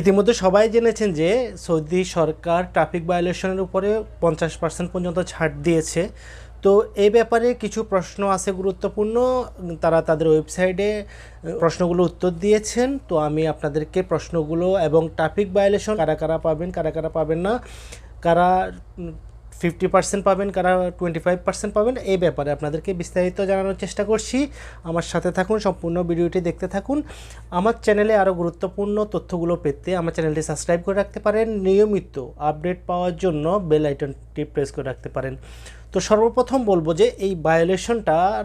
ইতিমধ্যে সবাই জেনেছেন যে সৌদি সরকার ট্রাফিক ভায়োলেশনের উপরে পঞ্চাশ পার্সেন্ট পর্যন্ত ছাড় দিয়েছে। তো এই ব্যাপারে কিছু প্রশ্ন আছে গুরুত্বপূর্ণ। তারা তাদের ওয়েবসাইটে প্রশ্নগুলো উত্তর দিয়েছেন। তো আমি আপনাদেরকে প্রশ্নগুলো এবং ট্রাফিক ভায়োলেশন কারা কারা পাবেন, কারা কারা পাবেন না, কারা ফিফটি পার্সেন্ট পাবেন, কারা টোয়েন্টি ফাইভ পার্সেন্ট পাবেন, এই ব্যাপারে আপনাদেরকে বিস্তারিত জানানোর চেষ্টা করছি। আমার সাথে থাকুন, সম্পূর্ণ ভিডিওটি দেখতে থাকুন। আমার চ্যানেলে আরও গুরুত্বপূর্ণ তথ্যগুলো পেতে আমার চ্যানেলটি সাবস্ক্রাইব করে রাখতে পারেন। নিয়মিত আপডেট পাওয়ার জন্য বেল আইকনটি প্রেস করে রাখতে পারেন। তো সর্বপ্রথম বলব যে, এই ভায়োলেশনটার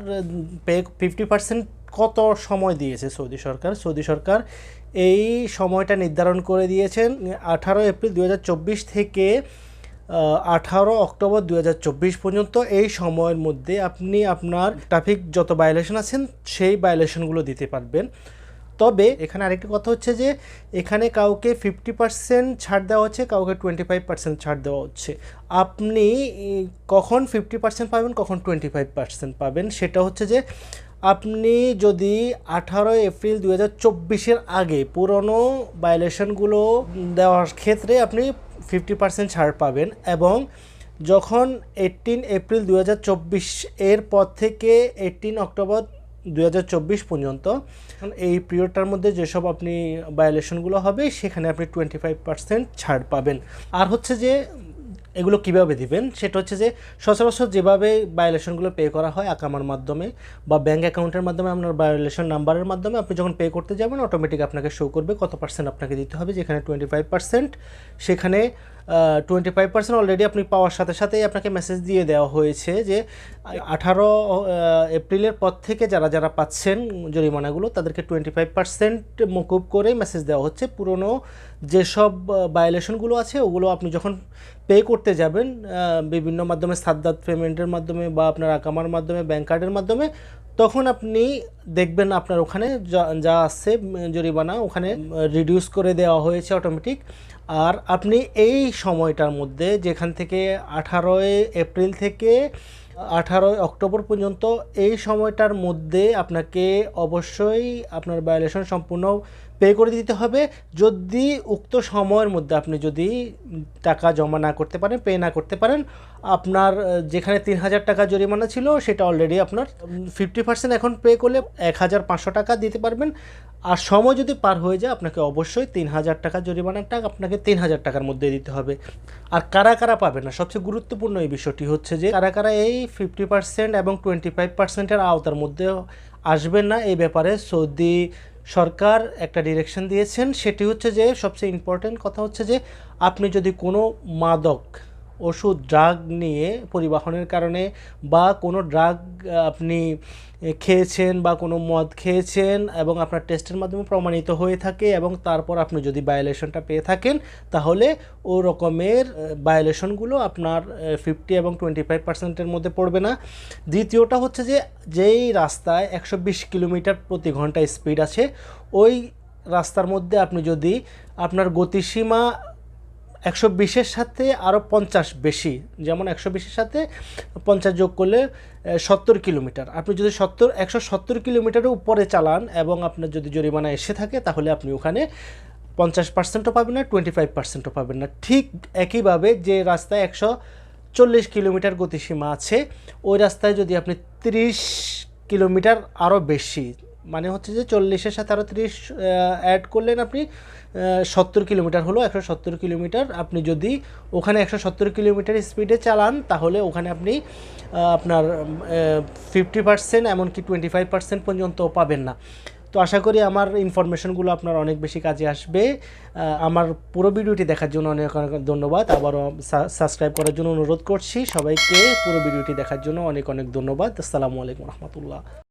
পে ফিফটি পার্সেন্ট কত সময় দিয়েছে সৌদি সরকার? সৌদি সরকার এই সময়টা নির্ধারণ করে দিয়েছেন আঠারো এপ্রিল দু হাজার চব্বিশ থেকে আঠারো অক্টোবর দু হাজার চব্বিশ পর্যন্ত এই সময়ের মধ্যে আপনি আপনার ট্রাফিক যত ভায়োলেশন আছেন, সেই ভায়োলেশনগুলো দিতে পারবেন। তবে এখানে আরেকটি কথা হচ্ছে যে, এখানে কাউকে ফিফটি পার্সেন্ট ছাড় দেওয়া হচ্ছে, কাউকে টোয়েন্টি ফাইভ পার্সেন্ট ছাড় দেওয়া হচ্ছে। আপনি কখন ফিফটি পার্সেন্ট পাবেন, কখন টোয়েন্টি ফাইভ পার্সেন্ট পাবেন, সেটা হচ্ছে যে, আপনি যদি আঠারোই এপ্রিল দু হাজার চব্বিশের আগে পুরনো ভায়োলেশনগুলো দেওয়ার ক্ষেত্রে আপনি ফিফটি পার্সেন্ট ছাড় পাবেন এবং যখন এইটিন এপ্রিল দু হাজার চব্বিশ এর পর থেকে এইটিন অক্টোবর দু হাজার চব্বিশ পর্যন্ত এই পিরিয়ডটার মধ্যে যেসব আপনি ভায়োলেশনগুলো হবে, সেখানে আপনি টোয়েন্টি ফাইভ পার্সেন্ট ছাড় পাবেন। আর হচ্ছে যে এগুলো কীভাবে দিবেন? সেটা হচ্ছে যে সচরাচর যেভাবে বায়োলেশনগুলো পে করা হয় আকামার মাধ্যমে বা ব্যাঙ্ক অ্যাকাউন্টের মাধ্যমে আপনার বায়োলেশন নাম্বারের মাধ্যমে, আপনি যখন পে করতে যাবেন অটোমেটিক আপনাকে শো করবে কত পার্সেন্ট আপনাকে দিতে হবে, যেখানে টোয়েন্টি ফাইভ পার্সেন্ট সেখানে টোয়েন্টি ফাইভ পার্সেন্ট অলরেডি আপনি পাওয়ার সাথে সাথেই আপনাকে মেসেজ দিয়ে দেওয়া হয়েছে যে, আঠারো এপ্রিলের পর থেকে যারা যারা পাচ্ছেন জরিমানাগুলো, তাদেরকে টোয়েন্টি ফাইভ পার্সেন্ট মকুব করে মেসেজ দেওয়া হচ্ছে। পুরনো যেসব ভায়োলেশনগুলো আছে, ওগুলো আপনি যখন পে করতে যাবেন বিভিন্ন মাধ্যমে সাদ্দাত পেমেন্টের মাধ্যমে বা আপনার আকামার মাধ্যমে ব্যাংক কার্ডের মাধ্যমে, তখন আপনি দেখবেন আপনার ওখানে যা আছে জরিমানা, ওখানে রিডিউস করে দেওয়া হয়েছে অটোমেটিক আর আপনি এই সময়টার মধ্যে যেখান থেকে আঠারোই এপ্রিল থেকে আঠারোই অক্টোবর পর্যন্ত এই সময়টার মধ্যে আপনাকে অবশ্যই আপনার ভায়োলেশন সম্পূর্ণ পে করে দিতে হবে। যদি উক্ত সময়ের মধ্যে আপনি যদি টাকা জমা না করতে পারেন পে না করতে পারেন, আপনার যেখানে তিন হাজার টাকা জরিমানা ছিল, সেটা অলরেডি আপনার ফিফটি পার্সেন্ট এখন পে করলে এক হাজার পাঁচশো টাকা দিতে পারবেন। আর সময় যদি পার হয়ে যায়, আপনাকে অবশ্যই তিন হাজার টাকা জরিমানার টাকা আপনাকে তিন হাজার টাকার মধ্যে দিতে হবে। আর কারা কারা পাবে না? সবচেয়ে গুরুত্বপূর্ণ এই বিষয়টি হচ্ছে যে, কারা কারা এই ফিফটি পার্সেন্ট এবং টোয়েন্টি ফাইভ পার্সেন্টের আওতার মধ্যে আসবেন না, এই ব্যাপারে সৌদি সরকার একটা ডিরেকশন দিয়েছেন। সেটি হচ্ছে যে, সবচেয়ে ইম্পর্টেন্ট কথা হচ্ছে যে, আপনি যদি কোনো মাদক ওষুধ ড্রাগ নিয়ে পরিবহনের কারণে বা কোনো ড্রাগ আপনি খেয়েছেন বা কোনো মদ খেয়েছেন এবং আপনার টেস্টের মাধ্যমে প্রমাণিত হয়ে থাকে এবং তারপর আপনি যদি ভায়োলেশনটা পেয়ে থাকেন, তাহলে ও রকমের ভায়োলেশনগুলো আপনার ফিফটি এবং টোয়েন্টি ফাইভ পার্সেন্টের মধ্যে পড়বে না। দ্বিতীয়টা হচ্ছে যে, যেই রাস্তায় একশো বিশ কিলোমিটার প্রতি ঘণ্টা স্পিড আছে, ওই রাস্তার মধ্যে আপনি যদি আপনার গতিসীমা একশো বিশের সাথে আরও পঞ্চাশ বেশি। যেমন একশো বিশের সাথে পঞ্চাশ যোগ করলে সত্তর কিলোমিটার। আপনি যদি সত্তর, একশো সত্তর কিলোমিটারের উপরে চালান এবং আপনার যদি জরিমানা এসে থাকে, তাহলে আপনি ওখানে পঞ্চাশ পার্সেন্টও পাবেন না, টোয়েন্টি ফাইভ পার্সেন্টও পাবেন না। ঠিক একইভাবে যে রাস্তায় একশো চল্লিশ কিলোমিটার গতিসীমা আছে, ওই রাস্তায় যদি আপনি তিরিশ কিলোমিটার আরও বেশি মানে হচ্ছে যে চল্লিশের সাথে আরও তিরিশ অ্যাড করলেন আপনি সত্তর কিলোমিটার হলো একশো সত্তর কিলোমিটার। আপনি যদি ওখানে একশো সত্তর কিলোমিটার স্পিডে চালান, তাহলে ওখানে আপনি আপনার ফিফটি পার্সেন্ট এমনকি টোয়েন্টি ফাইভ পার্সেন্ট পর্যন্ত পাবেন না। তো আশা করি আমার ইনফরমেশনগুলো আপনার অনেক বেশি কাজে আসবে। আমার পুরো ভিডিওটি দেখার জন্য অনেক অনেক ধন্যবাদ। আবারও সাবস্ক্রাইব করার জন্য অনুরোধ করছি। সবাইকে পুরো ভিডিওটি দেখার জন্য অনেক অনেক ধন্যবাদ। আসসালামু আলাইকুম রহমতুল্লাহ।